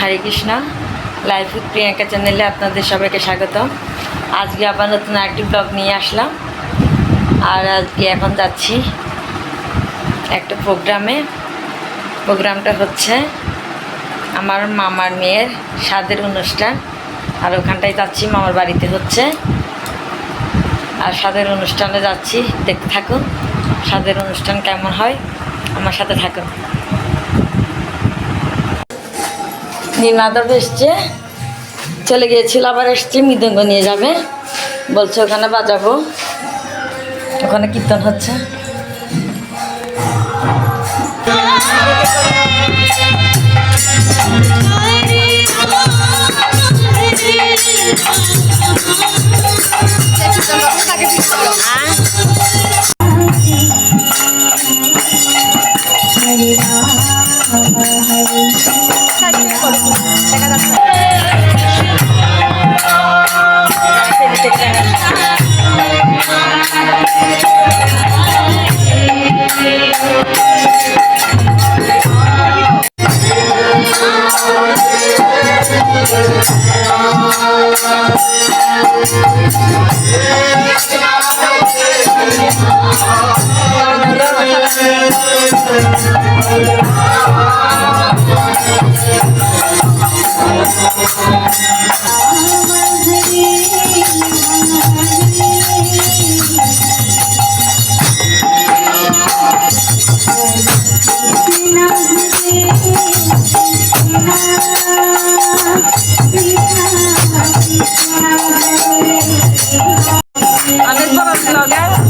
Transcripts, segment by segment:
Hare Krishna life with Priyanka চ্যানেলে আপনাদের সবাইকে স্বাগত আজকে আবার নতুন একটি ব্লগ নিয়ে আসলাম। আর আজকে এখন যাচ্ছি একটা প্রোগ্রামে। প্রোগ্রামটা হচ্ছে আমার মামার মেয়ের স্বাদের অনুষ্ঠান। আর ওখানটায় যাচ্ছি, মামার বাড়িতে হচ্ছে। আর স্বাদের অনুষ্ঠানে যাচ্ছি, দেখতে থাকুন। স্বাদের অনুষ্ঠান কেমন হয়, আমার সাথে থাকুন। নির্মাদব এসছে। চলে গিয়েছিল, আবার এসছে, মৃদঙ্গ নিয়ে যাবে। বলছে, ওখানে বাজাবো। ওখানে কীর্তন হচ্ছে। Yeah. অনেক বড় ব্লগার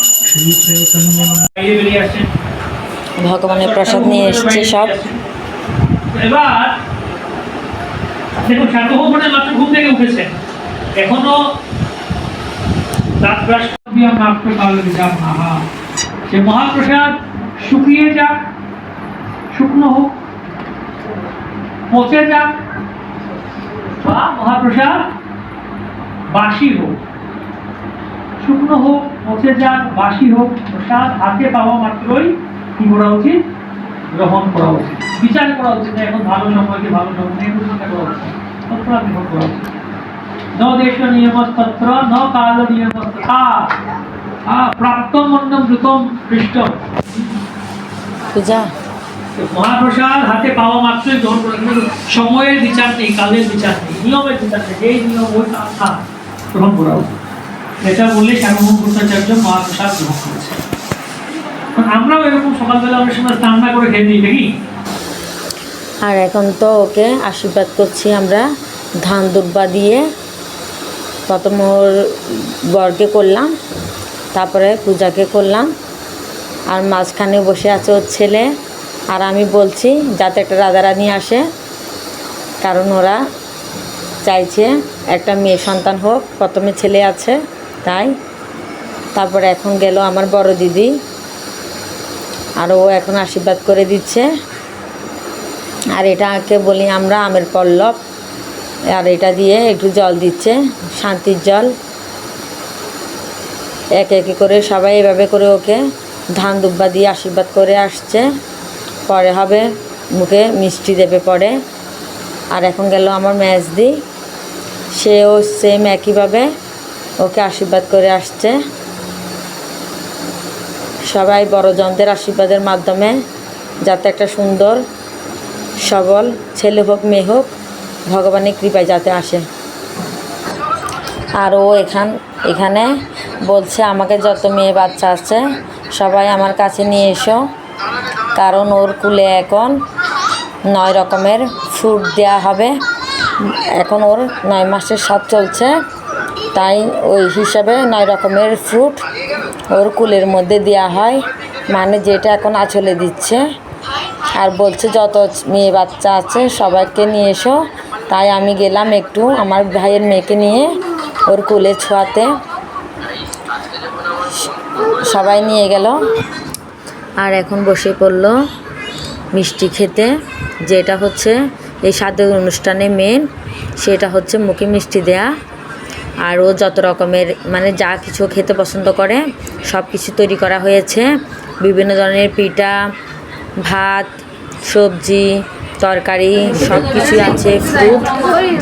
ভগবানের প্রসাদ নিয়ে এসছে সব। এবার, দেখুন মানে মাত্র ঘুম থেকে উঠেছে। এখনও সে মহাপ্রসাদ শুকিয়ে যাক, শুকনো হোক, পচে যাক, বা মহাপ্রসাদ বাসি হোক, শুকনো হোক পচে যাক বাসি হোক প্রসাদ হাতে পাওয়া মাত্রই কি করা উচিত? গ্রহণ করা উচিত। বিচার করা উচিত এখন ভালো সময়কে ভালো সময়? চিন্তা করা উচিত। তৎপর গ্রহণ করা উচিত। ন দেশ নিয়মস্তত্র ন কাল নিয়মস্ত্র আ প্রাপ্ত মন্ডম দ্রুতম পৃষ্ঠম পূজা। মহাপ্রসাদ হাতে পাওয়া মাত্রই গ্রহণ করে সময়ের বিচার নেই কালের বিচার নেই নিয়মের বিচার নেই। যেই নিয়ম ওই আস্থা গ্রহণ করা উচিত। ভট্টাচার্য মহাপ্রসাদ গ্রহণ করেছে। আমরাও এরকম সকালবেলা অনেক সময় করে খেয়ে নিই, নাকি? আর এখন তো ওকে আশীর্বাদ করছি আমরা, ধান দুব্বা দিয়ে প্রথম ওর বরকে করলাম, তারপরে পূজাকে করলাম, আর মাঝখানে বসে আছে ওর ছেলে, আর আমি বলছি যাতে একটা রাধারানী আসে, কারণ ওরা চাইছে একটা মেয়ে সন্তান হোক, প্রথমে ছেলে আছে তাই? তারপরে এখন গেল আমার বড় দিদি। আর ও এখন আশীর্বাদ করে দিচ্ছে। আর এটাকে বলি আমরা আমের পল্লব। আর এটা দিয়ে একটু জল দিচ্ছে, শান্তির জল। একে একে করে সবাই এভাবে করে ওকে ধান দুব্বা দিয়ে আশীর্বাদ করে আসছে। পরে হবে মুখে মিষ্টি দেবে পরে। আর এখন গেল আমার ম্যাচদি সেও সেম একইভাবে ওকে আশীর্বাদ করে আসছে। সবাই বড়জনদের আশীর্বাদের মাধ্যমে যাতে একটা সুন্দর, সবল ছেলে হোক, মেয়ে হোক, ভগবানের কৃপায় যাতে আসে। আর ও এখান, এখানে বলছে, আমাকে যত মেয়ে বাচ্চা আছে, সবাই আমার কাছে নিয়ে এসো। কারণ ওর কুলে এখন নয় রকমের ফ্রুট দেওয়া হবে। এখন ওর নয় মাসের স্বাদ চলছে। তাই ওই হিসাবে নয় রকমের ফ্রুট ওর কুলের মধ্যে দেওয়া হয়। মানে যেটা এখন আঁচলে দিচ্ছে। আর বলছে যত মেয়ে বাচ্চা আছে সবাইকে নিয়ে এসো। তাই আমি গেলাম একটু আমার ভাইয়ের মেয়েকে নিয়ে ওর কোলে ছোঁয়াতে। সবাই নিয়ে গেল। আর এখন বসে পড়ল মিষ্টি খেতে। যেটা হচ্ছে এই স্বাদের অনুষ্ঠানে মেন সেটা হচ্ছে মুখে মিষ্টি দেয়া। আর ও যত রকমের মানে যা কিছু খেতে পছন্দ করে, সব কিছু তৈরি করা হয়েছে। বিভিন্ন ধরনের পিঠা, ভাত, সবজি, তরকারি, সব কিছুই আছে ফ্রুট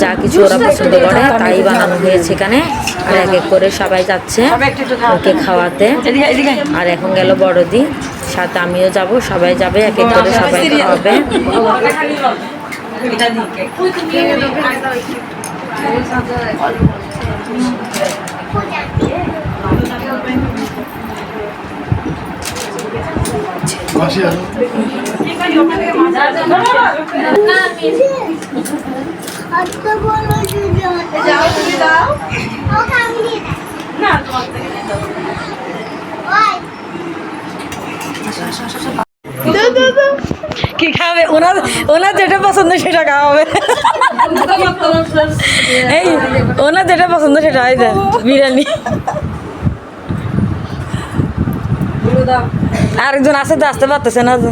যা কিছু ওরা পছন্দ করে, তাই বানানো হয়েছে এখানে। আর এক এক করে সবাই যাচ্ছে ওকে খাওয়াতে। আর এখন গেল বড়দি, সাথে আমিও যাব, সবাই যাবে, এক এক করে সবাই খাওয়াবে কি খাবে? ওনার ওনার যেটা পছন্দ সেটা খাওয়াবে এই ওনার যেটা পছন্দ সেটা হয় দেন বিরিয়ানি। আরেকজন আছে তো আসতে পারতেছে না তো।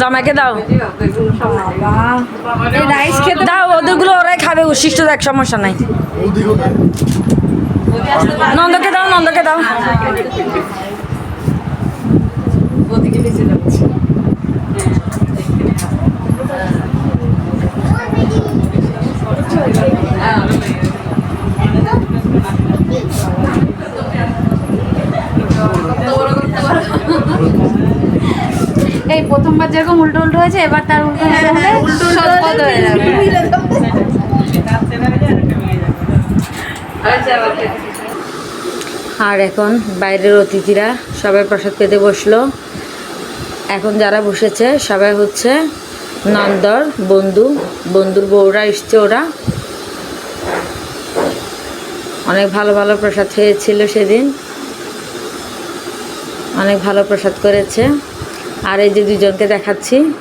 জামাইকে দাও। রাইস খেতে দাও ওদেরগুলো ওরাই খাবে উচ্ছিষ্ট এক সমস্যা নাই। ওদিকে ওদিকে নন্দকে দাও। নন্দকে দাও এই প্রথমবার যেরকম উল্টো উল্টো হয়েছে এবার তার উল্টো উল্টো হলে হয়ে যাবে। আর এখন বাইরের অতিথিরা সবাই প্রসাদ পেতে বসল। এখন যারা বসেছে, সবাই হচ্ছে নন্দর বন্ধু। বন্ধুর বউরা এসছে ওরা। অনেক ভালো ভালো প্রসাদ খেয়েছিল সেদিন। অনেক ভালো প্রসাদ করেছে। আর এই যে দুজনকে দেখাচ্ছি,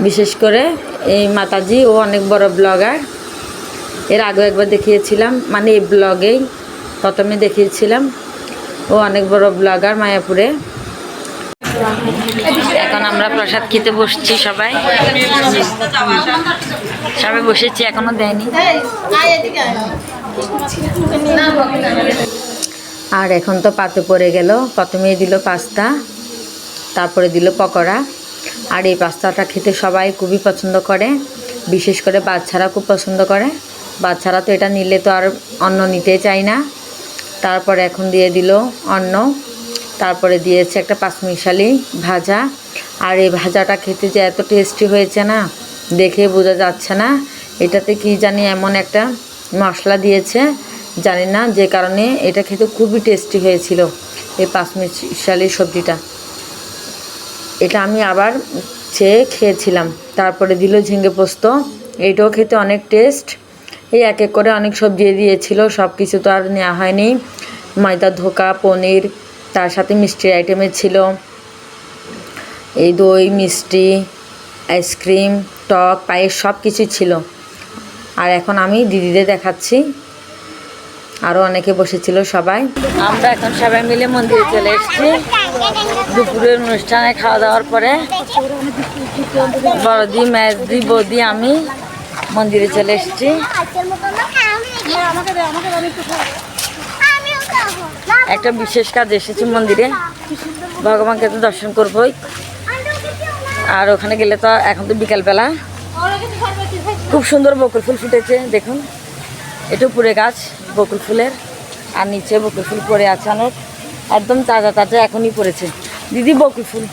বিশেষ করে এই মাতাজি, ও অনেক বড় ব্লগার। এর আগেও একবার দেখিয়েছিলাম মানে এই ব্লগেই প্রথমে দেখিয়েছিলাম। ও অনেক বড় ব্লগার মায়াপুরে। এখন আমরা প্রসাদ খেতে বসছি সবাই। সবাই বসেছি, এখনও দেয়নি। আর এখন তো পাতে পড়ে গেল প্রথমে দিল পাস্তা, তারপরে দিল পকোড়া। আর এই পাস্তাটা খেতে সবাই খুবই পছন্দ করে, বিশেষ করে বাচ্চারা খুব পছন্দ করে। বাচ্চারা তো এটা নিলে তো আর অন্য নিতে চায় না। তারপরে এখন দিয়ে দিল অন্ন। তারপরে দিয়েছে একটা পাঁচমিশালি ভাজা। আর এই ভাজাটা খেতে যে এত টেস্টি হয়েছে না, দেখে বোঝা যাচ্ছে না। এটাতে কি জানি এমন একটা মশলা দিয়েছে, জানি না, যে কারণে এটা খেতে খুবই টেস্টি হয়েছিল এই পাঁচমিশালি সবজিটা। এটা আমি আবার চেয়ে খেয়েছিলাম। তারপরে দিল ঝিঙ্গে পোস্ত, এটাও খেতে অনেক টেস্ট এই এক এক করে অনেক সবজি দিয়েছিল সব কিছু তো আর নেওয়া হয়নি। ময়দা, ধোকা, পনির তার সাথে মিষ্টির আইটেমের ছিল এই দই, মিষ্টি আইসক্রিম টক, পায়েস সব কিছু ছিল। আর এখন আমি দিদিদের দেখাচ্ছি। আরও অনেকে বসেছিল সবাই। আমরা এখন সবাই মিলে মন্দিরে চলে এসেছি। দুপুরের অনুষ্ঠানে খাওয়া দাওয়ার পরে বড়দি মেজদি বৌদি, আমি মন্দিরে চলে এসেছি। একটা বিশেষ কাজ এসেছি মন্দিরে। ভগবানকে তো দর্শন করবোই। আর ওখানে গেলে তো এখন তো বিকালবেলা। খুব সুন্দর বকুল ফুল ফুটেছে, দেখুন। এটা উপরে গাছ, বকুল ফুলের। আর নিচে বকুল ফুল পড়ে আছে অনেক। একদম তাজা তাজা এখনই পড়েছে। দিদি, বকুল ফুল।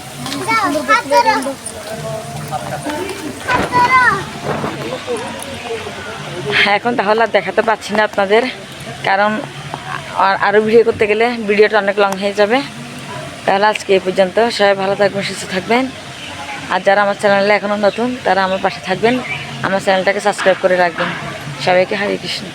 এখন তাহলে দেখাতে পাচ্ছি না আপনাদের, কারণ আর আরও ভিডিও করতে গেলে ভিডিওটা অনেক লং হয়ে যাবে। তাহলে আজকে এই পর্যন্ত। সবাই ভালো থাকবেন, সুস্থ থাকবেন। আর যারা আমার চ্যানেলে এখনও নতুন, তারা আমার পাশে থাকবেন। আমার চ্যানেলটাকে সাবস্ক্রাইব করে রাখবেন। সবাইকে হরে কৃষ্ণ।